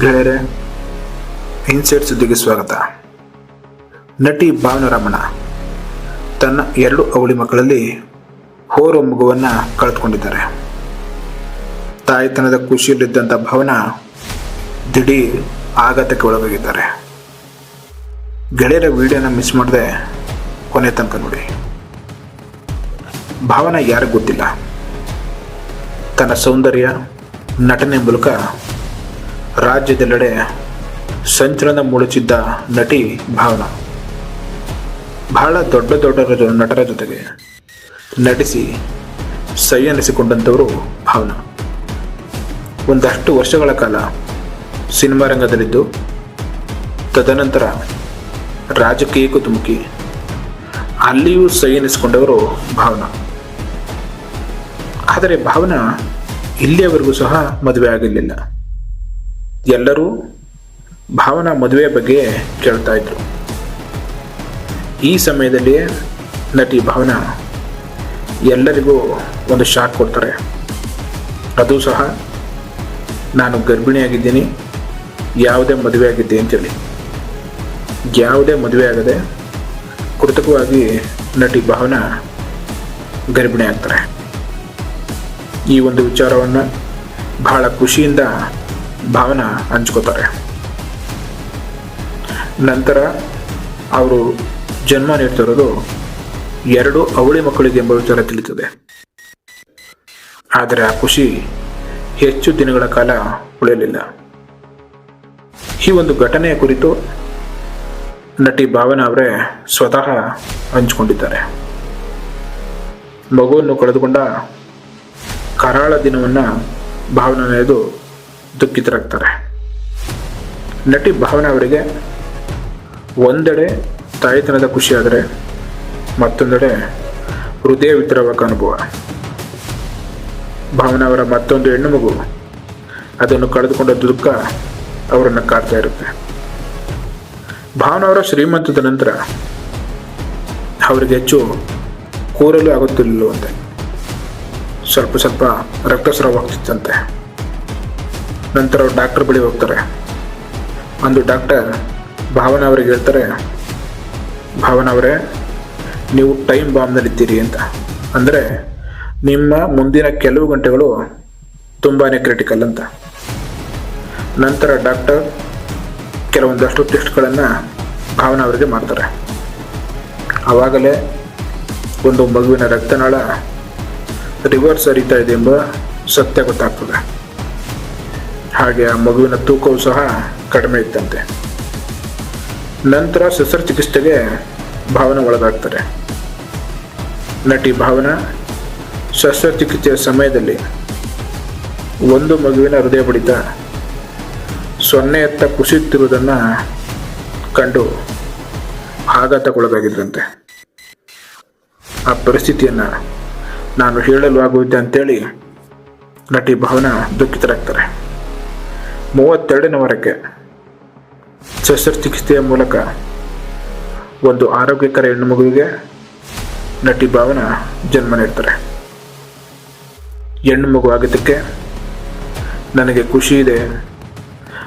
ಗೆಳೆಯರೆ ಇನ್ಸೈಟ್ ಸುದ್ದಿಗೆ ಸ್ವಾಗತ. ನಟಿ ಭಾವನರಮಣ ತನ್ನ ಎರಡು ಅವಳಿ ಮಕ್ಕಳಲ್ಲಿ ಹೋರೋ ಮಗುವನ್ನು ಕಳೆದುಕೊಂಡಿದ್ದಾರೆ. ತಾಯಿತನದ ಖುಷಿಯಲ್ಲಿದ್ದಂಥ ಭಾವನ ದಿಢೀರ್ ಆಘಾತಕ್ಕೆ ಒಳಗಾಗಿದ್ದಾರೆ. ಗೆಳೆಯರ ವಿಡಿಯೋನ ಮಿಸ್ ಮಾಡದೆ ಕೊನೆ ತನಕ ನೋಡಿ. ಭಾವನ ಯಾರಿಗೂ ಗೊತ್ತಿಲ್ಲ. ತನ್ನ ಸೌಂದರ್ಯ, ನಟನೆ ಮೂಲಕ ರಾಜ್ಯದೆಲ್ಲೆಡೆ ಸಂಚಲನ ಮೂಡಿಸಿದ್ದ ನಟಿ ಭಾವನಾ. ಬಹಳ ದೊಡ್ಡ ದೊಡ್ಡ ನಟರ ಜೊತೆಗೆ ನಟಿಸಿ ಸೈ ಅನ್ನಿಸಿಕೊಂಡಂಥವರು ಭಾವನಾ. ಒಂದಷ್ಟು ವರ್ಷಗಳ ಕಾಲ ಸಿನಿಮಾ ರಂಗದಲ್ಲಿದ್ದು, ತದನಂತರ ರಾಜಕೀಯಕ್ಕೂ ಧುಮುಕಿ ಅಲ್ಲಿಯೂ ಸೈ ಎನಿಸಿಕೊಂಡವರು ಭಾವನಾ. ಆದರೆ ಭಾವನಾ ಇಲ್ಲಿಯವರೆಗೂ ಸಹ ಮದುವೆ ಆಗಿರಲಿಲ್ಲ. ಎಲ್ಲರೂ ಭಾವನಾ ಮದುವೆ ಬಗ್ಗೆ ಕೇಳ್ತಾ ಇದ್ರು. ಈ ಸಮಯದಲ್ಲಿಯೇ ನಟಿ ಭಾವನಾ ಎಲ್ಲರಿಗೂ ಒಂದು ಶಾಕ್ ಕೊಡ್ತಾರೆ. ಅದು ಸಹ ನಾನು ಗರ್ಭಿಣಿಯಾಗಿದ್ದೀನಿ, ಯಾವುದೇ ಮದುವೆ ಆಗಿದ್ದೆ ಅಂತೇಳಿ. ಯಾವುದೇ ಮದುವೆ ಆಗದೆ ಕೃತಕವಾಗಿ ನಟಿ ಭಾವನಾ ಗರ್ಭಿಣಿ ಆಗ್ತಾರೆ ಈ ಒಂದು ವಿಚಾರವನ್ನು ಬಹಳ ಖುಷಿಯಿಂದ ಭಾವನಾ ಹಂಚ್ಕೋತಾರೆ. ನಂತರ ಅವರು ಜನ್ಮ ನೀಡ್ತಿರೋದು ಎರಡು ಅವಳಿ ಮಕ್ಕಳಿಗೆ ಎಂಬ ವಿಚಾರ ತಿಳಿತದೆ. ಆದರೆ ಆ ಖುಷಿ ಹೆಚ್ಚು ದಿನಗಳ ಕಾಲ ಉಳಿಯಲಿಲ್ಲ. ಈ ಒಂದು ಘಟನೆಯ ಕುರಿತು ನಟಿ ಭಾವನಾ ಅವರೇ ಸ್ವತಃ ಹಂಚಿಕೊಂಡಿದ್ದಾರೆ. ಮಗುವನ್ನು ಕಳೆದುಕೊಂಡ ಕರಾಳ ದಿನವನ್ನು ಭಾವನೆಯದು ದುಃಖಿತರಾಗ್ತಾರೆ. ನಟಿ ಭಾವನಾ ಅವರಿಗೆ ಒಂದೆಡೆ ತಾಯಿತನದ ಖುಷಿಯಾದರೆ ಮತ್ತೊಂದೆಡೆ ಹೃದಯ ವಿತರವಕ ಅನುಭವ ಭಾವನಾ ಅವರ ಮತ್ತೊಂದು ಹೆಣ್ಣು ಮಗು, ಅದನ್ನು ಕಳೆದುಕೊಂಡ ದುಃಖ ಅವರನ್ನು ಕಾಡ್ತಾ ಇರುತ್ತೆ. ಭಾವನಾ ಅವರ ಶ್ರೀಮಂತದ ನಂತರ ಅವರಿಗೆ ಹೆಚ್ಚು ಕೂರಲು ಆಗುತ್ತಿಲ್ಲವಂತೆ. ಸ್ವಲ್ಪ ಸ್ವಲ್ಪ ರಕ್ತಸ್ರಾವವಾಗ್ತಿತ್ತಂತೆ ನಂತರ ಅವ್ರು ಡಾಕ್ಟರ್ ಬಳಿ ಹೋಗ್ತಾರೆ. ಅಂದು ಡಾಕ್ಟರ್ ಭಾವನ ಅವರಿಗೆ ಹೇಳ್ತಾರೆ, ಭಾವನ ಅವರೇ, ನೀವು ಟೈಮ್ ಬಾಂಬ್ನಲ್ಲಿದ್ದೀರಿ ಅಂತ. ಅಂದರೆ ನಿಮ್ಮ ಮುಂದಿನ ಕೆಲವು ಗಂಟೆಗಳು ತುಂಬಾ ಕ್ರಿಟಿಕಲ್ ಅಂತ. ನಂತರ ಡಾಕ್ಟರ್ ಕೆಲವೊಂದಷ್ಟು ಟೆಸ್ಟ್ಗಳನ್ನು ಭಾವನಾ ಅವರಿಗೆ ಮಾಡ್ತಾರೆ. ಆವಾಗಲೇ ಒಂದು ಮಗುವಿನ ರಕ್ತನಾಳ ರಿವರ್ಸ್ ಹರಿತಾ ಇದೆ ಎಂಬ ಸತ್ಯ ಗೊತ್ತಾಗ್ತದೆ. ಹಾಗೆ ಆ ಮಗುವಿನ ತೂಕವು ಸಹ ಕಡಿಮೆ ಇತ್ತಂತೆ. ನಂತರ ಶಸ್ತ್ರಚಿಕಿತ್ಸೆಗೆ ಭಾವನೆ ಒಳಗಾಗ್ತಾರೆ. ನಟಿ ಭಾವನಾ ಶಸ್ತ್ರಚಿಕಿತ್ಸೆಯ ಸಮಯದಲ್ಲಿ ಒಂದು ಮಗುವಿನ ಹೃದಯ ಬಡಿತ ಸೊನ್ನೆಯತ್ತ ಕುಸಿಯುತ್ತಿರುವುದನ್ನು ಕಂಡು ಆಘಾತಕ್ಕೊಳಗಾಗಿದ್ರಂತೆ. ಆ ಪರಿಸ್ಥಿತಿಯನ್ನು ನಾನು ಹೇಳಲು ಆಗುವುದಿಲ್ಲ ಅಂತೇಳಿ ನಟಿ ಭಾವನಾ ದುಃಖಿತರಾಗ್ತಾರೆ. ಮೂವತ್ತೆರಡನೇ ವಾರಕ್ಕೆ ಶಸ್ತ್ರಚಿಕಿತ್ಸೆಯ ಮೂಲಕ ಒಂದು ಆರೋಗ್ಯಕರ ಹೆಣ್ಣು ಮಗುವಿಗೆ ನಟಿ ಭಾವನ ಜನ್ಮ ನೀಡ್ತಾರೆ. ಹೆಣ್ಣು ಮಗು ಆಗಿದ್ದಕ್ಕೆ ನನಗೆ ಖುಷಿ ಇದೆ.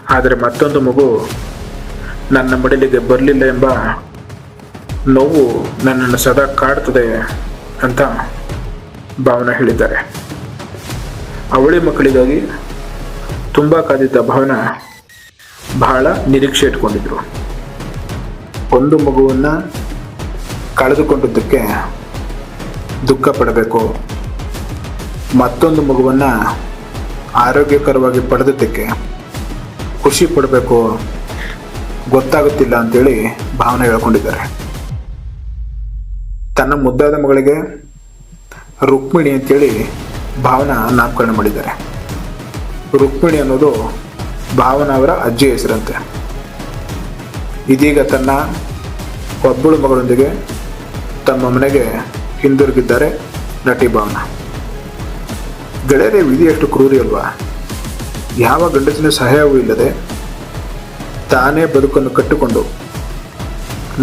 ಆದರೆ ಮತ್ತೊಂದು ಮಗು ನನ್ನ ಮಡಿಲಿಗೆ ಬರಲಿಲ್ಲ ಎಂಬ ನೋವು ನನ್ನನ್ನು ಸದಾ ಕಾಡ್ತದೆ ಅಂತ ಭಾವನ ಹೇಳಿದ್ದಾರೆ. ಅವಳಿ ಮಕ್ಕಳಿಗಾಗಿ ತುಂಬ ಕಾದಿದ್ದ ಭವನ ಬಹಳ ನಿರೀಕ್ಷೆ ಇಟ್ಕೊಂಡಿದ್ರು. ಒಂದು ಮಗುವನ್ನು ಕಳೆದುಕೊಂಡಿದ್ದಕ್ಕೆ ದುಃಖ ಪಡಬೇಕು. ಮತ್ತೊಂದು ಮಗುವನ್ನು ಆರೋಗ್ಯಕರವಾಗಿ ಪಡೆದಿದ್ದಕ್ಕೆ ಖುಷಿ ಪಡಬೇಕು. ಗೊತ್ತಾಗುತ್ತಿಲ್ಲ ಅಂತೇಳಿ ಭಾವನೆ ಹೇಳ್ಕೊಂಡಿದ್ದಾರೆ. ತನ್ನ ಮುದ್ದಾದ ಮಗಳಿಗೆ ರುಕ್ಮಿಣಿ ಅಂತೇಳಿ ಭಾವನಾ ನಾಮಕರಣ ಮಾಡಿದ್ದಾರೆ. ರುಕ್ಮಿಣಿ ಅನ್ನೋದು ಭಾವನಾ ಅವರ ಅಜ್ಜಿ ಹೆಸರಂತೆ. ಇದೀಗ ತನ್ನ ಒಬ್ಬಳು ಮಗಳೊಂದಿಗೆ ತಮ್ಮ ಮನೆಗೆ ಹಿಂದಿರುಗಿದ್ದಾರೆ ನಟಿ ಭಾವನ. ಗೆಳೆಯರೇ ವಿಧಿ ಎಷ್ಟು ಕ್ರೂರಿ ಅಲ್ವಾ? ಯಾವ ಗಂಡಸಿನ ಸಹಾಯವೂ ಇಲ್ಲದೆ ತಾನೇ ಬದುಕನ್ನು ಕಟ್ಟಿಕೊಂಡು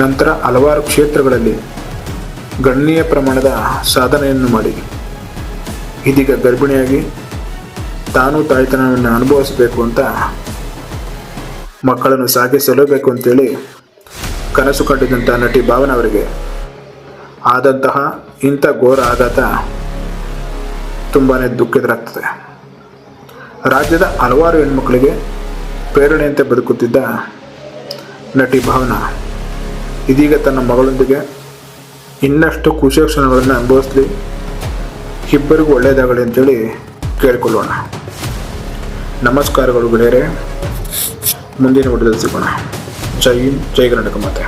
ನಂತರ ಹಲವಾರು ಕ್ಷೇತ್ರಗಳಲ್ಲಿ ಗಣನೀಯ ಪ್ರಮಾಣದ ಸಾಧನೆಯನ್ನು ಮಾಡಿ. ಇದೀಗ ಗರ್ಭಿಣಿಯಾಗಿ ತಾನು ತಾಯ್ತನವನ್ನು ಅನುಭವಿಸಬೇಕು ಅಂತ ಮಕ್ಕಳನ್ನು ಸಾಕಿ ಸಲಹಬೇಕು ಅಂತೇಳಿ ಕನಸು ಕಂಡಿದ್ದಂಥ ನಟಿ ಭಾವನ ಅವರಿಗೆ. ಆದಂತಹ ಇಂಥ ಘೋರ ಆಘಾತ ತುಂಬಾ ದುಃಖಿತರಾಗ್ತದೆ. ರಾಜ್ಯದ ಹಲವಾರು ಹೆಣ್ಮಕ್ಕಳಿಗೆ ಪ್ರೇರಣೆಯಂತೆ ಬದುಕುತ್ತಿದ್ದ ನಟಿ ಭಾವನ ಇದೀಗ ತನ್ನ ಮಗಳೊಂದಿಗೆ ಇನ್ನಷ್ಟು ಖುಷಿಯ ಕ್ಷಣಗಳನ್ನು ಅನುಭವಿಸ್ಲಿ, ಇಬ್ಬರಿಗೂ ಒಳ್ಳೆಯದಾಗಲಿ ಅಂತೇಳಿ ಕೇಳಿಕೊಳ್ಳೋಣ. ನಮಸ್ಕಾರಗಳು ಗೆಳೆಯರೆ ಮುಂದಿನ ವಿಡಿಯೋದಲ್ಲಿ ಸಿಗೋಣ. ಜೈ ಜೈ ಕರ್ನಾಟಕ ಮಾತೆ.